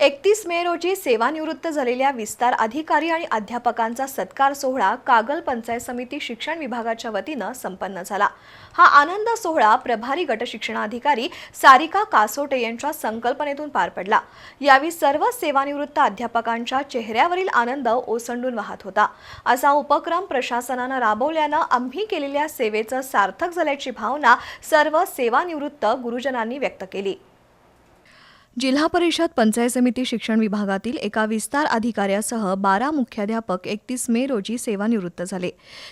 एकतीस मे रोजी सेवानिवृत्त झालेल्या विस्तार अधिकारी आणि अध्यापकांचा सत्कार सोहळा कागल पंचायत समिती शिक्षण विभागाच्या वतीनं संपन्न झाला. हा आनंद सोहळा प्रभारी गट शिक्षणाधिकारी सारिका कासोटे यांच्या संकल्पनेतून पार पडला. यावेळी सर्व सेवानिवृत्त अध्यापकांच्या चेहऱ्यावरील आनंद ओसंडून वाहत होता. असा उपक्रम प्रशासनानं राबवल्यानं आम्ही केलेल्या सेवेचं सार्थक झाल्याची भावना सर्व सेवानिवृत्त गुरुजनांनी व्यक्त केली. जिल्हा परिषद पंचायत समिती शिक्षण विभागातील एका विस्तार अधिकाऱ्यासह बारा मुख्याध्यापक एकतीस मे रोजी सेवानिवृत्त झाले.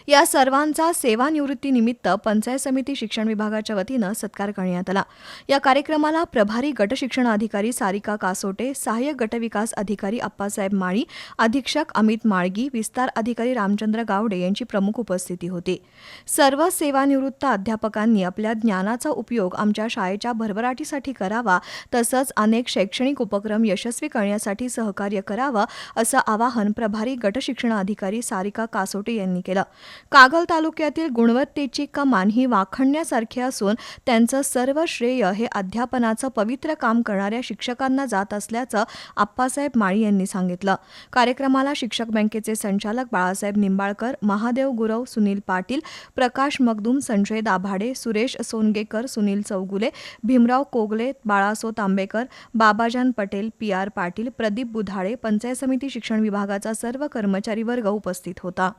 या सर्वांचा सेवानिवृत्तीनिमित्त पंचायत समिती शिक्षण विभागाच्या वतीनं सत्कार करण्यात आला. या कार्यक्रमाला प्रभारी गट शिक्षण अधिकारी सारिका कासोटे सहाय्यक गटविकास अधिकारी अप्पासाहेब माळी अधीक्षक अमित माळगी विस्तार अधिकारी रामचंद्र गावडे यांची प्रमुख उपस्थिती होती. सर्व सेवानिवृत्त अध्यापकांनी आपल्या ज्ञानाचा उपयोग आमच्या शाळेच्या भरभराटीसाठी करावा तसंच अनेक शैक्षणिक उपक्रम यशस्वी करण्यासाठी सहकार्य करावं असं आवाहन प्रभारी गटशिक्षणाधिकारी सारिका कासोटे यांनी केलं. कागल तालुक्यातील गुणवत्तेची कमान ही वाखणण्यासारखी असून त्यांचं सर्व श्रेय हे अध्यापनाचं पवित्र काम करणाऱ्या शिक्षकांना जात असल्याचं आप्पासाहेब माळी यांनी सांगितलं. कार्यक्रमाला शिक्षक बँकेचे संचालक बाळासाहेब निंबाळकर महादेव गुरव सुनील पाटील प्रकाश मगदूम संजय दाभाडे सुरेश सोनगेकर सुनील चौगुले भीमराव कोगले बाळासो तांबेकर बाबाजान पटेल पी आर पाटील प्रदीप बुधाळे पंचायत समिती शिक्षण विभागाचा सर्व कर्मचारी वर्ग उपस्थित होता.